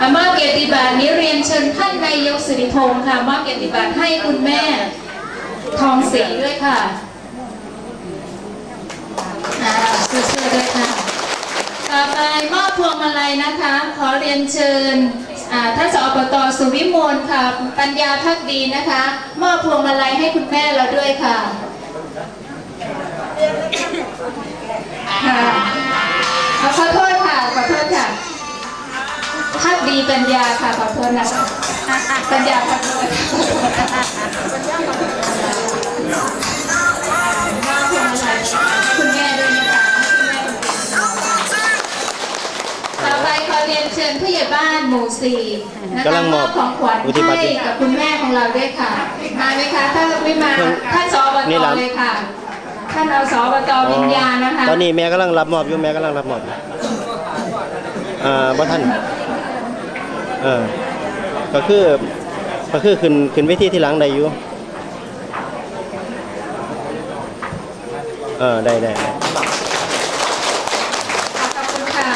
เกตีบานนี้เรียนเชิญท่านนายกสิริพงศ์ค่ะมอบเกียรติบัตรให้คุณแม่ทองศรีด้วยค่ะเสื้อด้วยค่ะ ต่อไปมอบพวงมาลัยนะคะ ขอเรียนเชิญอ่าท่านสอบตสุวิมลค่ะ ปัญญาพักดีนะคะ มอบพวงมาลัยให้คุณแม่เราด้วยค่ะค่ะ ดีปัญญาค่ะขอโทษนะคะปัญญาพักดีคุณแม่ด้วยนะคะต่อไปขอเรียนเชิญผู้ใหญ่บ้านหมู่สี่นะคะกำลังมอบของขวัญอุทิศบัตรให้กับคุณแม่ของเราด้วยค่ะ มาไหมคะ ถ้าไม่มาท่านสอบตนี่เหรอเลยค่ะ ท่านเอาสอบตวิญญาณนะคะ ตอนนี้แม่กำลังรับมอบอยู่แม่กำลังรับมอบอยู่อ่าบ่ท่าน เออ ก็คือ ก็คือขึ้นขึ้นเวทีที่หลังได้อยู่ เออ ได้ได้ได้ขอบคุณค่ะ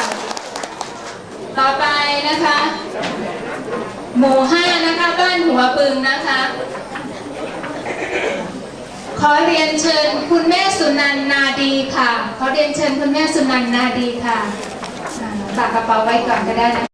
ต่อไปนะคะ หมู่ห้านะคะ บ้านหัวปึงนะคะ ขอเรียนเชิญคุณแม่สุนันนาดีค่ะ ขอเรียนเชิญคุณแม่สุนันนาดีค่ะอ่าฝากกระเป๋าไว้ก่อนก็ได้นะ